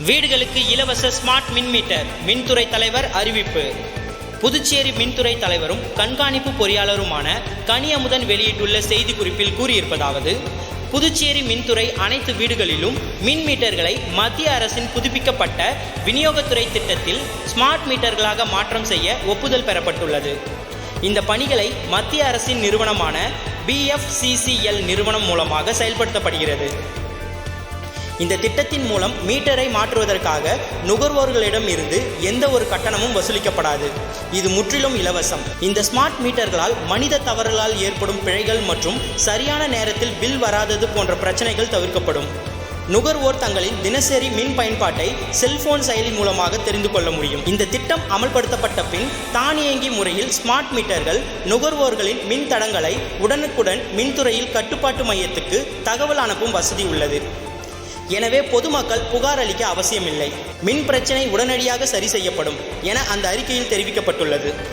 வீடுகளுக்கு இலவச ஸ்மார்ட் மின் மீட்டர் மின்துறை தலைவர் அறிவிப்பு. புதுச்சேரி மின்துறை தலைவரும் கண்காணிப்பு பொறியாளருமான கனியமுதன் வெளியிட்டுள்ள செய்திக்குறிப்பில் கூறியிருப்பதாவது புதுச்சேரி மின்துறை அனைத்து வீடுகளிலும் மின் மீட்டர்களை மத்திய அரசின் புதுப்பிக்கப்பட்ட விநியோகத்துறை திட்டத்தில் ஸ்மார்ட் மீட்டர்களாக மாற்றம் செய்ய ஒப்புதல் பெறப்பட்டுள்ளது. இந்த பணிகளை மத்திய அரசின் நிறுவனமான பிஎஃப்சிசிஎல் நிறுவனம் மூலமாக செயல்படுத்தப்படுகிறது. இந்த திட்டத்தின் மூலம் மீட்டரை மாற்றுவதற்காக நுகர்வோர்களிடம் இருந்து எந்த ஒரு கட்டணமும் வசூலிக்கப்படாது. இது முற்றிலும் இலவசம். இந்த ஸ்மார்ட் மீட்டர்களால் மனித தவறுகளால் ஏற்படும் பிழைகள் மற்றும் சரியான நேரத்தில் பில் வராதது போன்ற பிரச்சனைகள் தவிர்க்கப்படும். நுகர்வோர் தங்களின் தினசரி மின் பயன்பாட்டை செல்போன் செயலி மூலமாக தெரிந்து கொள்ள முடியும். இந்த திட்டம் அமல்படுத்தப்பட்ட பின் தானியங்கி முறையில் ஸ்மார்ட் மீட்டர்கள் நுகர்வோர்களின் மின் தடங்களை உடனுக்குடன் மின்துறையில் கட்டுப்பாட்டு மையத்துக்கு தகவல் அனுப்பும் வசதி உள்ளது. எனவே பொதுமக்கள் புகார் அளிக்க அவசியமில்லை. மின் பிரச்சனை உடனடியாக சரி செய்யப்படும் என அந்த அறிக்கையில் தெரிவிக்கப்பட்டுள்ளது.